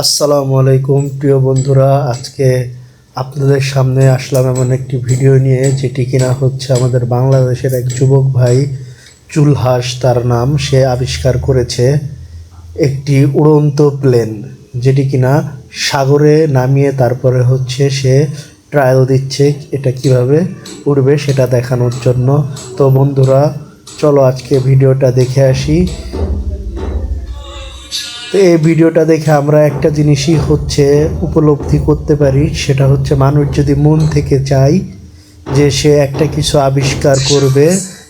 আসসালামু আলাইকুম, প্রিয় বন্ধুরা। আজকে আপনাদের সামনে আসলাম এমন একটি ভিডিও নিয়ে, যেটি কিনা হচ্ছে আমাদের বাংলাদেশের এক যুবক ভাই চুলহাস তার নাম। সে আবিষ্কার করেছে একটি উড়ন্ত প্লেন, যেটি কিনা সাগরে নামিয়ে তারপরে হচ্ছে সে ট্রায়াল দিচ্ছে, এটা কীভাবে উড়বে সেটা দেখানোর জন্য। তো বন্ধুরা, চলো আজকে ভিডিওটা দেখে আসি। তো এই ভিডিওটা দেখে আমরা একটা জিনিসই হচ্ছে উপলব্ধি করতে পারি, সেটা হচ্ছে মানুষ যদি মন থেকে চায় যে সে একটা কিছু আবিষ্কার করবে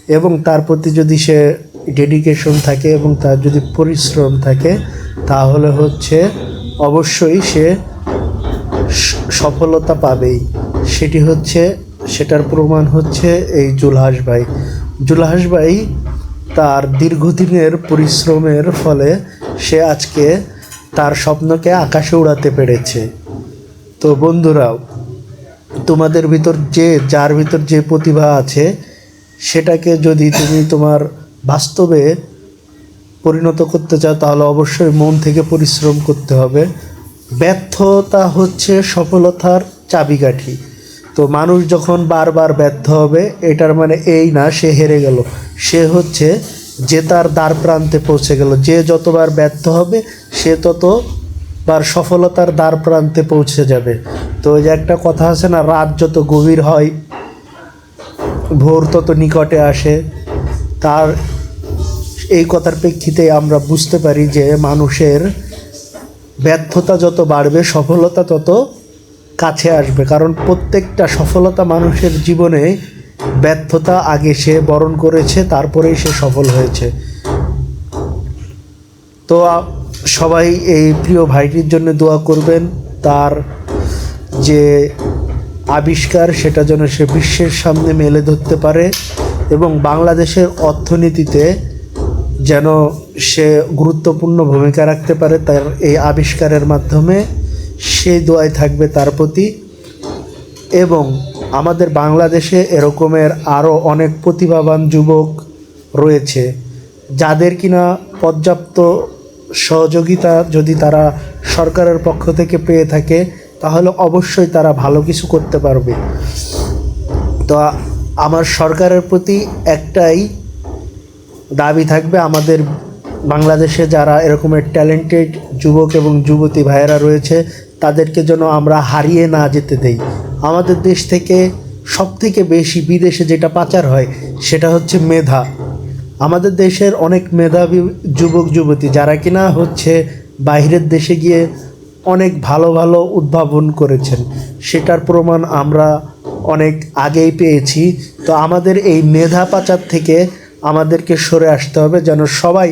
এবং তার প্রতি যদি সে ডেডিকেশন থাকে এবং তার যদি পরিশ্রম থাকে, তাহলে হচ্ছে অবশ্যই সে, সফলতা পাবেই। সেটি হচ্ছে, সেটার প্রমাণ হচ্ছে এই জুলহাস ভাই। জুলহাস ভাই তার দীর্ঘদিনের পরিশ্রমের ফলে সে আজকে তার স্বপ্নকে আকাশে উড়াতে পেরেছে। তো বন্ধুরাও, তোমাদের ভিতর যে, যার ভিতর যে প্রতিভা আছে, সেটাকে যদি তুমি তোমার বাস্তবে পরিণত করতে চাও, তাহলে অবশ্যই মন থেকে পরিশ্রম করতে হবে। ব্যর্থতা হচ্ছে সফলতার চাবিকাঠি। তো মানুষ যখন বারবার ব্যর্থ হবে, এটার মানে এই না, সে হেরে গেল। সে হচ্ছে যে তার দ্বার প্রান্তে পৌঁছে গেল। যে যতবার ব্যর্থ হবে, সে ততবার সফলতার দ্বার প্রান্তে পৌঁছে যাবে। তো ওই যে একটা কথা আছে না, রাত যত গভীর হয়, ভোর তত নিকটে আসে। তার এই কথার প্রেক্ষিতে আমরা বুঝতে পারি যে মানুষের ব্যর্থতা যত বাড়বে, সফলতা তত কাছে আসবে। কারণ প্রত্যেকটা সফলতা মানুষের জীবনে ব্যর্থতা আগে সে বরণ করেছে, তারপরেই সে সফল হয়েছে। তো সবাই এই প্রিয় ভাইটির জন্য দোয়া করবেন। তার যে আবিষ্কার, সেটা যেন সে বিশ্বের সামনে মেলে ধরতে পারে এবং বাংলাদেশের অর্থনীতিতে যেন সে গুরুত্বপূর্ণ ভূমিকা রাখতে পারে। তার এই আবিষ্কারের মাধ্যমে সেই দোয়াই থাকবে তার প্রতি। এবং আমাদের বাংলাদেশে এরকমের আরও অনেক প্রতিভাবান যুবক রয়েছে, যাদের কিনা পর্যাপ্ত সহযোগিতা যদি তারা সরকারের পক্ষ থেকে পেয়ে থাকে, তাহলে অবশ্যই তারা ভালো কিছু করতে পারবে। তো আমার সরকারের প্রতি একটাই দাবি থাকবে, আমাদের বাংলাদেশে যারা এরকমের ট্যালেন্টেড যুবক এবং যুবতী ভাইয়েরা রয়েছে, তাদেরকে যেন আমরা হারিয়ে না যেতে দেই। আমাদের দেশ থেকে সব থেকে বেশি বিদেশে যেটা পাচার হয়, সেটা হচ্ছে মেধা। আমাদের দেশের অনেক মেধাবী যুবক, যুবতী, যারা কিনা হচ্ছে বাইরের দেশে গিয়ে অনেক ভালো ভালো উদ্ভাবন করেছেন। সেটার প্রমাণ আমরা অনেক আগেই পেয়েছি। তো আমাদের এই মেধা পাচার থেকে আমাদেরকে সরে আসতে হবে যেন সবাই